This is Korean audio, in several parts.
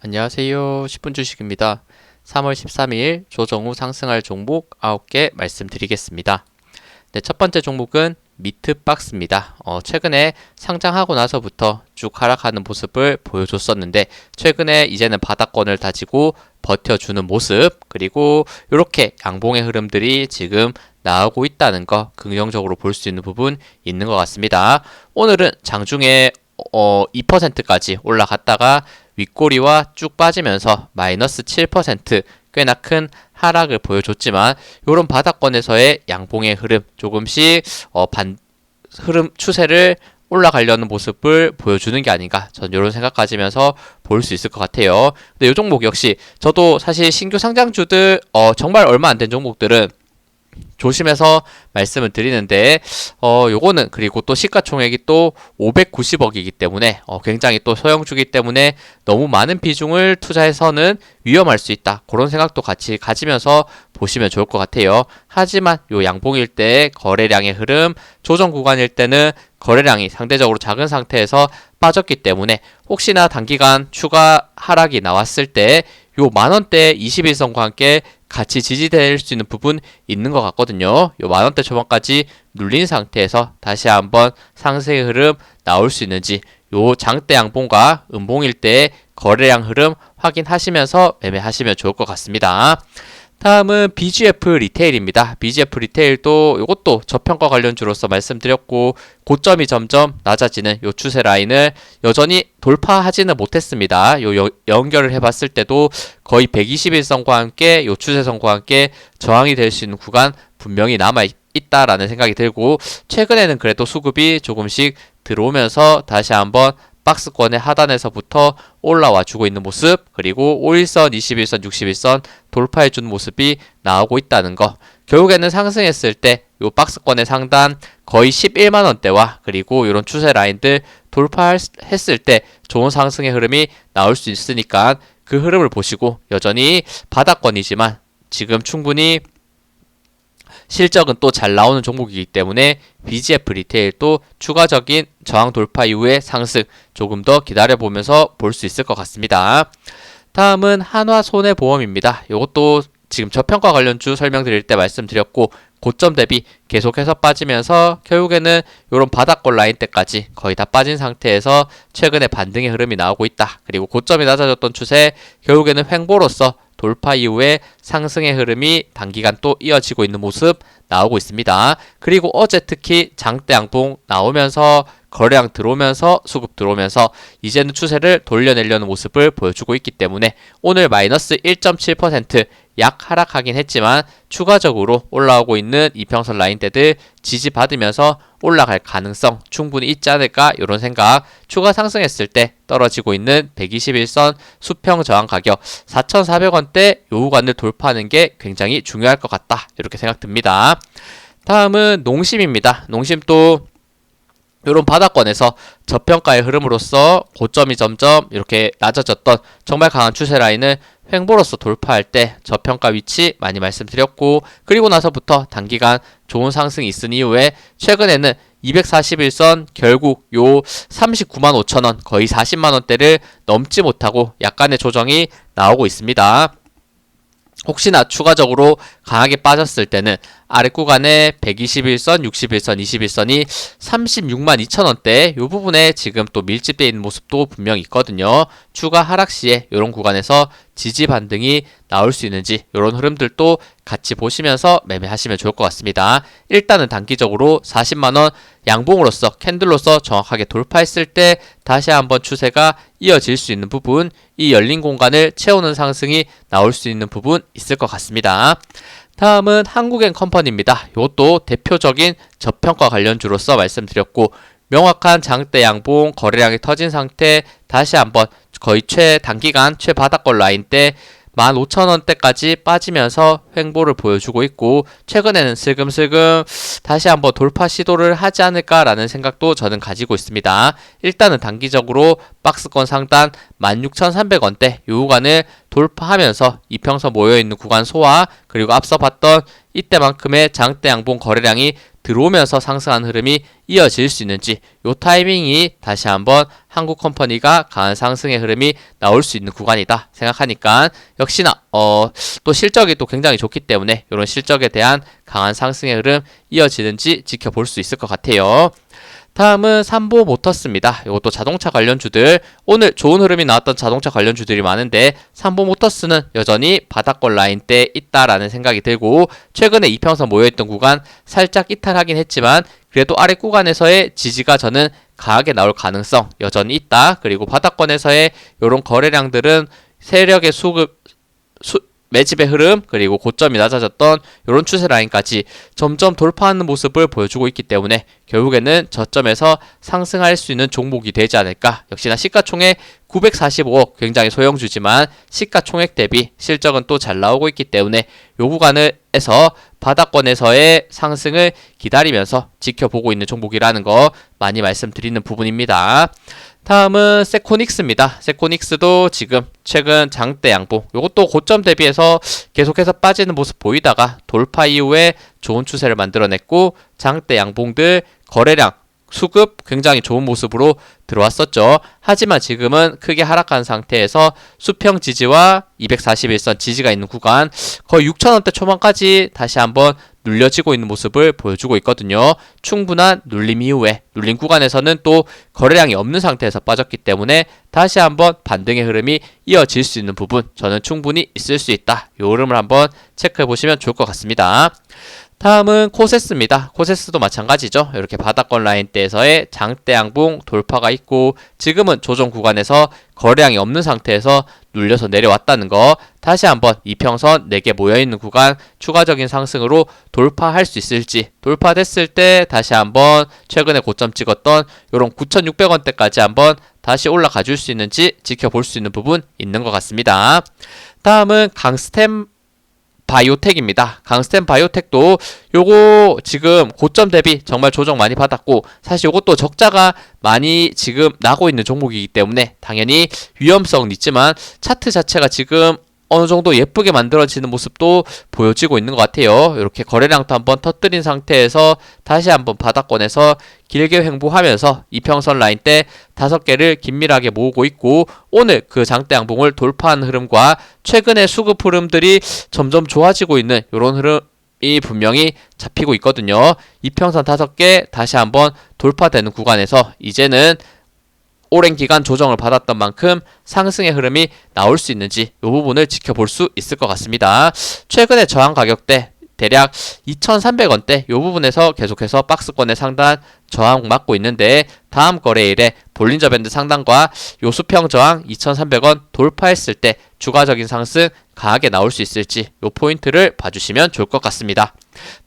안녕하세요. 10분 주식입니다. 3월 13일 조정 후 상승할 종목 9개 말씀드리겠습니다. 네, 첫 번째 종목은 미트박스입니다. 어, 최근에 상장하고 나서부터 쭉 하락하는 모습을 보여줬었는데 최근에 이제는 바닥권을 다지고 버텨주는 모습 그리고 이렇게 양봉의 흐름들이 지금 나오고 있다는 거 긍정적으로 볼 수 있는 부분 있는 것 같습니다. 오늘은 장중에 어, 2%까지 올라갔다가 윗꼬리와 쭉 빠지면서 마이너스 7% 꽤나 큰 하락을 보여줬지만 이런 바닥권에서의 양봉의 흐름 조금씩 어, 반 흐름 추세를 올라가려는 모습을 보여주는 게 아닌가 전 이런 생각 가지면서 볼 수 있을 것 같아요. 근데 이 종목 역시 저도 사실 신규 상장주들 어, 정말 얼마 안 된 종목들은 조심해서 말씀을 드리는데 어 요거는 그리고 또 시가총액이 또 590억이기 때문에 어 굉장히 또 소형주기 때문에 너무 많은 비중을 투자해서는 위험할 수 있다. 그런 생각도 같이 가지면서 보시면 좋을 것 같아요. 하지만 요 양봉일 때 거래량의 흐름, 조정 구간일 때는 거래량이 상대적으로 작은 상태에서 빠졌기 때문에 혹시나 단기간 추가 하락이 나왔을 때 요 만원대 21선과 함께 같이 지지될 수 있는 부분 있는 것 같거든요. 요 만원대 초반까지 눌린 상태에서 다시 한번 상승의 흐름 나올 수 있는지 요 장대 양봉과 음봉일 때 거래량 흐름 확인하시면서 매매하시면 좋을 것 같습니다. 다음은 BGF 리테일입니다. BGF 리테일도 이것도 저평가 관련주로서 말씀드렸고 고점이 점점 낮아지는 요 추세 라인을 여전히 돌파하지는 못했습니다. 요 여, 연결을 해봤을 때도 거의 121선과 함께 요 추세선과 함께 저항이 될 수 있는 구간 분명히 남아 있다라는 생각이 들고 최근에는 그래도 수급이 조금씩 들어오면서 다시 한번 박스권의 하단에서부터 올라와 주고 있는 모습 그리고 5일선, 21선, 61선 돌파해 주는 모습이 나오고 있다는 거. 결국에는 상승했을 때 요 박스권의 상단 거의 11만 원대와 그리고 이런 추세 라인들 돌파했을 때 좋은 상승의 흐름이 나올 수 있으니까 그 흐름을 보시고 여전히 바닥권이지만 지금 충분히 실적은 또 잘 나오는 종목이기 때문에 BGF 리테일도 추가적인 저항 돌파 이후에 상승 조금 더 기다려보면서 볼 수 있을 것 같습니다. 다음은 한화 손해보험입니다. 이것도 지금 저평가 관련주 설명드릴 때 말씀드렸고 고점 대비 계속해서 빠지면서 결국에는 이런 바닥권 라인 때까지 거의 다 빠진 상태에서 최근에 반등의 흐름이 나오고 있다. 그리고 고점이 낮아졌던 추세 결국에는 횡보로서 돌파 이후에 상승의 흐름이 단기간 또 이어지고 있는 모습 나오고 있습니다. 그리고 어제 특히 장대 양봉 나오면서 거래량 들어오면서 수급 들어오면서 이제는 추세를 돌려내려는 모습을 보여주고 있기 때문에 오늘 마이너스 1.7%약 하락하긴 했지만 추가적으로 올라오고 있는 이평선 라인대들 지지받으면서 올라갈 가능성 충분히 있지 않을까 이런 생각 추가 상승했을 때 떨어지고 있는 121선 수평 저항 가격 4,400원대 요 구간을 돌파하는 게 굉장히 중요할 것 같다 이렇게 생각됩니다. 다음은 농심입니다. 농심도 이런 바닥권에서 저평가의 흐름으로써 고점이 점점 이렇게 낮아졌던 정말 강한 추세 라인을 횡보로서 돌파할 때 저평가 위치 많이 말씀드렸고 그리고 나서부터 단기간 좋은 상승이 있은 이후에 최근에는 241선 결국 요 39만 5천원 거의 40만 원대를 넘지 못하고 약간의 조정이 나오고 있습니다. 혹시나 추가적으로 강하게 빠졌을 때는 아래 구간에 121선, 61선, 21선이 36만 2천원대 이 부분에 지금 또 밀집되어 있는 모습도 분명히 있거든요. 추가 하락 시에 이런 구간에서 지지 반등이 나올 수 있는지 이런 흐름들도 같이 보시면서 매매하시면 좋을 것 같습니다. 일단은 단기적으로 40만원 양봉으로서 캔들로서 정확하게 돌파했을 때 다시 한번 추세가 이어질 수 있는 부분 이 열린 공간을 채우는 상승이 나올 수 있는 부분 있을 것 같습니다. 다음은 한국엔 컴퍼니입니다. 이것도 대표적인 저평가 관련주로서 말씀드렸고 명확한 장대 양봉 거래량이 터진 상태 다시 한번 거의 최 단기간 최바닥권 라인 때 15,000원대까지 빠지면서 횡보를 보여주고 있고 최근에는 슬금슬금 다시 한번 돌파 시도를 하지 않을까라는 생각도 저는 가지고 있습니다. 일단은 단기적으로 박스권 상단 16,300원대 요 구간을 돌파하면서 이평선 모여있는 구간 소화 그리고 앞서 봤던 이때만큼의 장대 양봉 거래량이 들어오면서 상승한 흐름이 이어질 수 있는지 요 타이밍이 다시 한번 한국 컴퍼니가 강한 상승의 흐름이 나올 수 있는 구간이다 생각하니까 역시나 어 또 실적이 또 굉장히 좋기 때문에 이런 실적에 대한 강한 상승의 흐름 이어지는지 지켜볼 수 있을 것 같아요. 다음은 삼보 모터스입니다. 이것도 자동차 관련 주들 오늘 좋은 흐름이 나왔던 자동차 관련 주들이 많은데 삼보 모터스는 여전히 바닥권 라인대 있다라는 생각이 들고 최근에 이평선 모여있던 구간 살짝 이탈하긴 했지만 그래도 아래 구간에서의 지지가 저는 강하게 나올 가능성 여전히 있다. 그리고 바닥권에서의 이런 거래량들은 세력의 수급 수, 매집의 흐름 그리고 고점이 낮아졌던 이런 추세 라인까지 점점 돌파하는 모습을 보여주고 있기 때문에 결국에는 저점에서 상승할 수 있는 종목이 되지 않을까 역시나 시가총액 945억 굉장히 소형주지만 시가총액 대비 실적은 또 잘 나오고 있기 때문에 요 구간에서 바닥권에서의 상승을 기다리면서 지켜보고 있는 종목이라는 거 많이 말씀드리는 부분입니다. 다음은 세코닉스입니다. 세코닉스도 지금 최근 장대 양봉 이것도 고점 대비해서 계속해서 빠지는 모습 보이다가 돌파 이후에 좋은 추세를 만들어냈고 장대 양봉들 거래량 수급 굉장히 좋은 모습으로 들어왔었죠. 하지만 지금은 크게 하락한 상태에서 수평 지지와 241선 지지가 있는 구간 거의 6천원대 초반까지 다시 한번 눌려지고 있는 모습을 보여주고 있거든요. 충분한 눌림 이후에 눌린 구간에서는 또 거래량이 없는 상태에서 빠졌기 때문에 다시 한번 반등의 흐름이 이어질 수 있는 부분 저는 충분히 있을 수 있다. 이 흐름을 한번 체크해 보시면 좋을 것 같습니다. 다음은 코세스입니다. 코세스도 마찬가지죠. 이렇게 바닥권 라인대에서의 장대 양봉 돌파가 있고 지금은 조정 구간에서 거래량이 없는 상태에서 눌려서 내려왔다는 거 다시 한번 이평선 4개 모여있는 구간 추가적인 상승으로 돌파할 수 있을지 돌파됐을 때 다시 한번 최근에 고점 찍었던 이런 9,600원대까지 한번 다시 올라가 줄 수 있는지 지켜볼 수 있는 부분 있는 것 같습니다. 다음은 강스템 바이오텍입니다. 강스템 바이오텍도 요거 지금 고점 대비 정말 조정 많이 받았고 사실 요것도 적자가 많이 지금 나고 있는 종목이기 때문에 당연히 위험성은 있지만 차트 자체가 지금 어느 정도 예쁘게 만들어지는 모습도 보여지고 있는 것 같아요. 이렇게 거래량도 한번 터뜨린 상태에서 다시 한번 바닥권에서 길게 횡보하면서 이평선 라인 때 다섯 개를 긴밀하게 모으고 있고 오늘 그 장대 양봉을 돌파한 흐름과 최근의 수급 흐름들이 점점 좋아지고 있는 이런 흐름 이 분명히 잡히고 있거든요. 이평선 다섯 개 다시 한번 돌파되는 구간에서 이제는 오랜 기간 조정을 받았던 만큼 상승의 흐름이 나올 수 있는지 이 부분을 지켜볼 수 있을 것 같습니다. 최근에 저항 가격대 대략 2,300원대 이 부분에서 계속해서 박스권의 상단 저항 맞고 있는데 다음 거래일에 볼린저 밴드 상단과 요 수평 저항 2,300원 돌파했을 때 추가적인 상승 강하게 나올 수 있을지 요 포인트를 봐주시면 좋을 것 같습니다.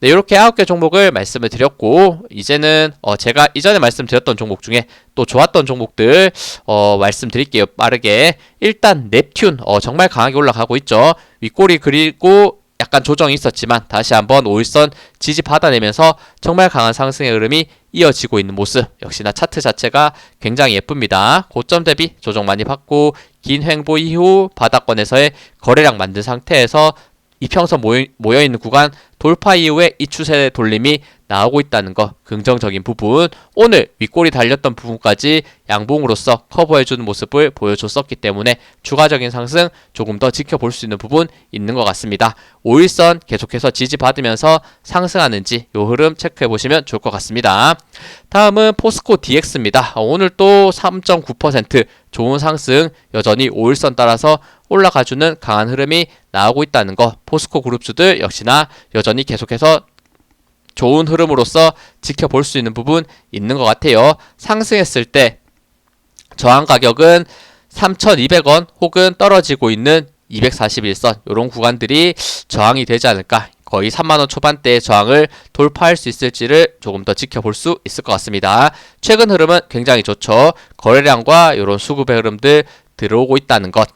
네, 이렇게 9개 종목을 말씀을 드렸고 이제는 어 제가 이전에 말씀드렸던 종목 중에 또 좋았던 종목들 어 말씀드릴게요. 빠르게. 일단 넵튠 어 정말 강하게 올라가고 있죠. 윗꼬리 그리고 약간 조정이 있었지만 다시 한번 5일선 지지 받아내면서 정말 강한 상승의 흐름이 이어지고 있는 모습 역시나 차트 자체가 굉장히 예쁩니다. 고점 대비 조정 많이 받고 긴 횡보 이후 바닥권에서의 거래량 만든 상태에서 이평선 모여, 있는 구간 돌파 이후에 이 추세 돌림이 나오고 있다는 거 긍정적인 부분. 오늘 윗골이 달렸던 부분까지 양봉으로서 커버해주는 모습을 보여줬었기 때문에 추가적인 상승 조금 더 지켜볼 수 있는 부분 있는 것 같습니다. 5일선 계속해서 지지받으면서 상승하는지 요 흐름 체크해 보시면 좋을 것 같습니다. 다음은 포스코 DX입니다. 오늘 또 3.9% 좋은 상승. 여전히 5일선 따라서 올라가주는 강한 흐름이 나오고 있다는 거 포스코 그룹주들 역시나 여전히 계속해서 좋은 흐름으로서 지켜볼 수 있는 부분 있는 것 같아요. 상승했을 때 저항 가격은 3,200원 혹은 떨어지고 있는 241선 이런 구간들이 저항이 되지 않을까 거의 3만원 초반대의 저항을 돌파할 수 있을지를 조금 더 지켜볼 수 있을 것 같습니다. 최근 흐름은 굉장히 좋죠. 거래량과 이런 수급의 흐름들 들어오고 있다는 것.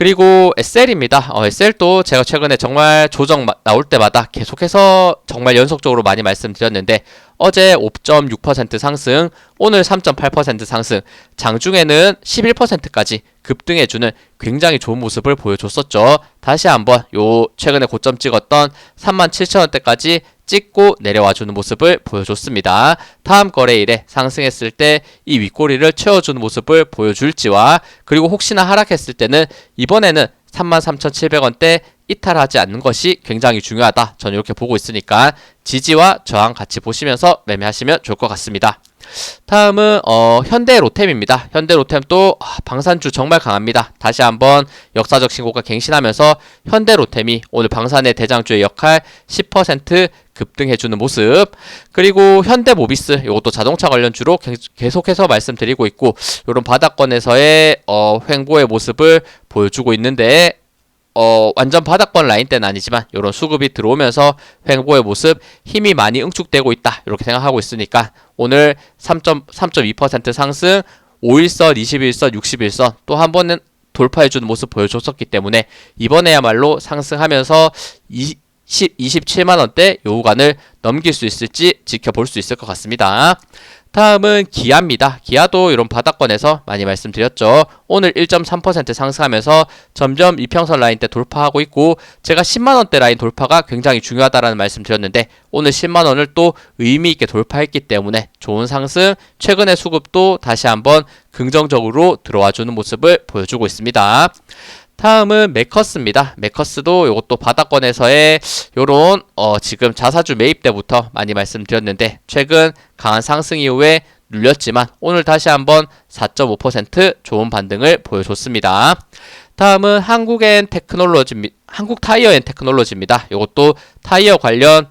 그리고 SL입니다. 어, SL도 제가 최근에 정말 조정 나올 때마다 계속해서 정말 연속적으로 많이 말씀드렸는데 어제 5.6% 상승, 오늘 3.8% 상승, 장중에는 11%까지 급등해주는 굉장히 좋은 모습을 보여줬었죠. 다시 한번 요 최근에 고점 찍었던 37,000원대까지 찍고 내려와주는 모습을 보여줬습니다. 다음 거래일에 상승했을 때 이 윗꼬리를 채워주는 모습을 보여줄지와 그리고 혹시나 하락했을 때는 이번에는 33,700원대 이탈하지 않는 것이 굉장히 중요하다. 저는 이렇게 보고 있으니까 지지와 저항 같이 보시면서 매매하시면 좋을 것 같습니다. 다음은 어, 현대 로템입니다. 현대 로템도 아, 방산주 정말 강합니다. 다시 한번 역사적 신고가 갱신하면서 현대 로템이 오늘 방산의 대장주의 역할 10% 급등해주는 모습. 그리고 현대 모비스 이것도 자동차 관련주로 계속해서 말씀드리고 있고 이런 바닥권에서의 어, 횡보의 모습을 보여주고 있는데 어, 완전 바닥권 라인 때는 아니지만 이런 수급이 들어오면서 횡보의 모습 힘이 많이 응축되고 있다. 이렇게 생각하고 있으니까 오늘 3.3.2% 상승 5일선, 21선, 61선 또 한 번은 돌파해주는 모습 보여줬었기 때문에 이번에야말로 상승하면서 20, 27만원대 요 구간을 넘길 수 있을지 지켜볼 수 있을 것 같습니다. 다음은 기아입니다. 기아도 이런 바닥권에서 많이 말씀드렸죠. 오늘 1.3% 상승하면서 점점 이평선 라인 때 돌파하고 있고 제가 10만원대 라인 돌파가 굉장히 중요하다라는 말씀 드렸는데 오늘 10만원을 또 의미있게 돌파했기 때문에 좋은 상승 최근의 수급도 다시 한번 긍정적으로 들어와주는 모습을 보여주고 있습니다. 다음은 메커스입니다. 메커스도 이것도 바닥권에서의 요런 어 지금 자사주 매입 때부터 많이 말씀드렸는데 최근 강한 상승 이후에 눌렸지만 오늘 다시 한번 4.5% 좋은 반등을 보여줬습니다. 다음은 한국엔 테크놀로지 한국 타이어엔 테크놀로지입니다. 이것도 타이어 관련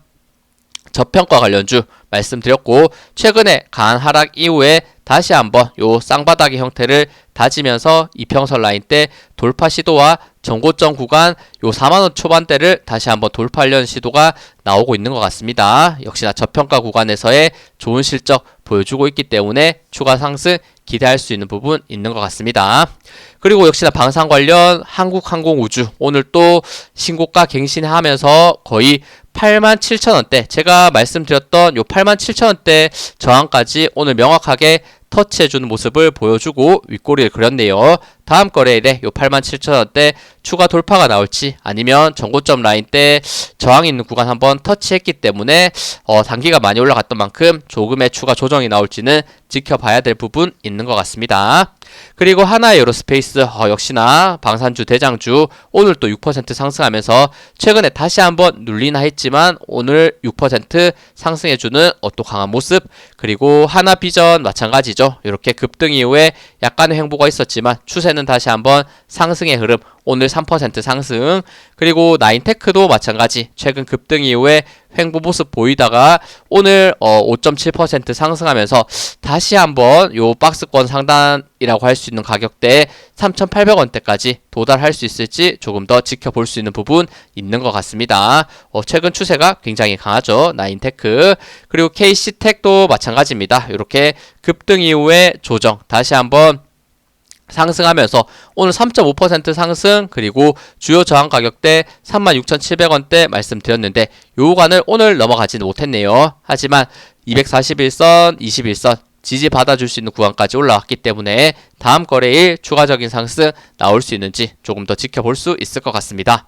저평가 관련주 말씀드렸고 최근에 강한 하락 이후에 다시 한번 요 쌍바닥의 형태를 다지면서 이평선 라인 때 돌파 시도와 전고점 구간 요 4만원 초반대를 다시 한번 돌파하려는 시도가 나오고 있는 것 같습니다. 역시나 저평가 구간에서의 좋은 실적 보여주고 있기 때문에 추가 상승 기대할 수 있는 부분 있는 것 같습니다. 그리고 역시나 방산 관련 한국항공우주 오늘 또 신고가 갱신하면서 거의 8만 7천원대 제가 말씀드렸던 요 8만 7천원대 저항까지 오늘 명확하게 터치해주는 모습을 보여주고 윗꼬리를 그렸네요. 다음 거래일에 요 87,000원대 추가 돌파가 나올지 아니면 전고점 라인 때 저항 있는 구간 한번 터치했기 때문에 어, 단기가 많이 올라갔던 만큼 조금의 추가 조정이 나올지는 지켜봐야 될 부분 있는 것 같습니다. 그리고 하나 에어로스페이스 어, 역시나 방산주 대장주 오늘 또 6% 상승하면서 최근에 다시 한번 눌리나 했지만 오늘 6% 상승해주는 어, 또 강한 모습 그리고 하나 비전 마찬가지죠. 이렇게 급등 이후에 약간의 횡보가 있었지만 추세는 다시 한번 상승의 흐름 오늘 3% 상승 그리고 나인테크도 마찬가지 최근 급등 이후에 횡보 모습 보이다가 오늘 어 5.7% 상승하면서 다시 한번 요 박스권 상단이라고 할 수 있는 가격대 3,800원대까지 도달할 수 있을지 조금 더 지켜볼 수 있는 부분 있는 것 같습니다. 어 최근 추세가 굉장히 강하죠. 나인테크 그리고 KC텍도 마찬가지입니다. 이렇게 급등 이후에 조정 다시 한번 상승하면서 오늘 3.5% 상승 그리고 주요 저항 가격대 36,700원대 말씀드렸는데 요 구간을 오늘 넘어가지는 못했네요. 하지만 241선, 21선 지지 받아줄 수 있는 구간까지 올라왔기 때문에 다음 거래일 추가적인 상승 나올 수 있는지 조금 더 지켜볼 수 있을 것 같습니다.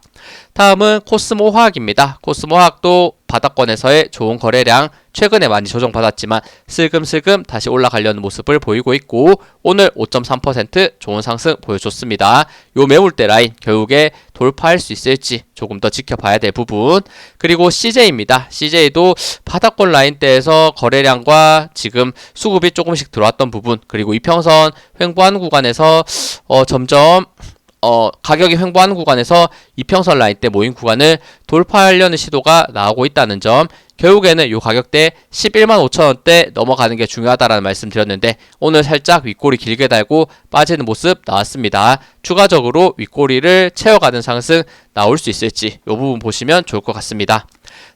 다음은 코스모 화학입니다. 코스모 화학도 바닥권에서의 좋은 거래량 최근에 많이 조정받았지만 슬금슬금 다시 올라가려는 모습을 보이고 있고 오늘 5.3% 좋은 상승 보여줬습니다. 요 매물대 라인 결국에 돌파할 수 있을지 조금 더 지켜봐야 될 부분 그리고 CJ입니다. CJ도 바닥권 라인대에서 거래량과 지금 수급이 조금씩 들어왔던 부분 그리고 이평선 횡보하는 구간에서 어, 점점 어, 가격이 횡보하는 구간에서 이평선 라인 때 모인 구간을 돌파하려는 시도가 나오고 있다는 점 결국에는 이 가격대 11만 5천원대 넘어가는 게 중요하다라는 말씀 드렸는데 오늘 살짝 윗꼬리 길게 달고 빠지는 모습 나왔습니다. 추가적으로 윗꼬리를 채워가는 상승 나올 수 있을지 이 부분 보시면 좋을 것 같습니다.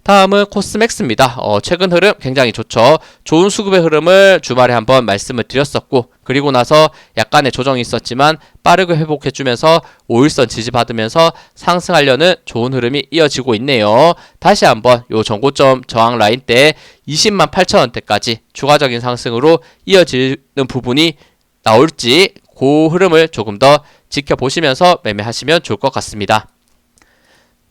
다음은 코스맥스입니다. 어, 최근 흐름 굉장히 좋죠. 좋은 수급의 흐름을 주말에 한번 말씀을 드렸었고 그리고 나서 약간의 조정이 있었지만 빠르게 회복해주면서 5일선 지지받으면서 상승하려는 좋은 흐름이 이어지고 있네요. 다시 한번 요 전고점 저항 라인 때 20만 8천원대까지 추가적인 상승으로 이어지는 부분이 나올지 그 흐름을 조금 더 지켜보시면서 매매하시면 좋을 것 같습니다.